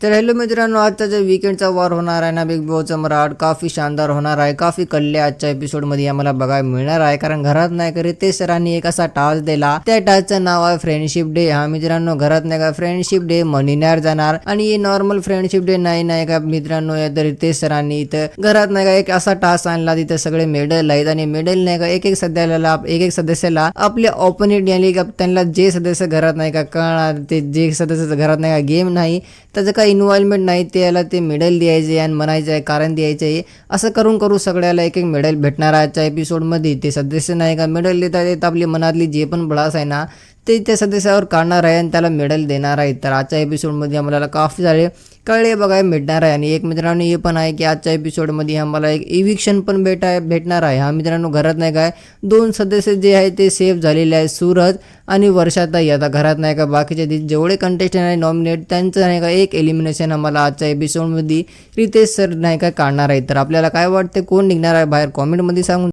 तर हॅलो मित्रांनो आजचा जे विकेंडचा वॉर होणार आहे ना बिग बॉसचा मराठ काफी शानदार होणार आहे. काफी कल्ले आजच्या एपिसोडमध्ये आम्हाला बघायला मिळणार आहे. कारण घरात नाही का रितेश सरांनी एक असा टास्क दिला. त्या टास्कचं नाव आहे फ्रेंडशिप डे हा मित्रांनो घरात नाही का फ्रेंडशिप डे मनिनार जाणार. आणि हे नॉर्मल फ्रेंडशिप डे नाही नाही का मित्रांनो या तर रितेश सरांनी इथं घरात नाही का एक असा टास्क आणला. तिथं सगळे मेडल आहेत आणि मेडल नाही का एक एक सध्याला एक एक सदस्याला आपले ओपोनेंट यानी का त्यांना जे सदस्य घरात नाही का कळणार ते जे सदस्य घरात नाही का गेम नाही त्याचं काही इन्व्हॉल्वमेंट नाही त्याला ते मेडल द्यायचे आणि म्हणायचं आहे कारण द्यायचं आहे असं करून करू सगळ्याला एक एक मेडल भेटणार आहे आजच्या एपिसोडमध्ये ते सदस्य नाही का मेडल देतात येत आपली मनातली जे पण बळास आहे ना ते त्या सदस्यावर काढणार आहे आणि त्याला मेडल देणार आहे. तर आजच्या एपिसोडमध्ये आम्हाला काफी सारे कळले बघायला भेटणार आहे. आणि एक मित्रांनो हे पण आहे की आजच्या एपिसोडमध्ये आम्हाला एक इव्हिक्शन पण भेट आहे भेटणार आहे. हा मित्रांनो घरात नाही काय दोन सदस्य जे आहे ते सेफ झालेले आहे सूरज आणि वर्षाताई आता घरात नाही का बाकीचे जेवढे कंटेस्टंट आहे नॉमिनेट त्यांचं नाही का एक एलिमिनेशन आम्हाला आजच्या एपिसोडमध्ये रितेश सर नाही का काढणार आहे. तर आपल्याला काय वाटते कोण निघणार आहे बाहेर? कॉमेंटमध्ये सांगून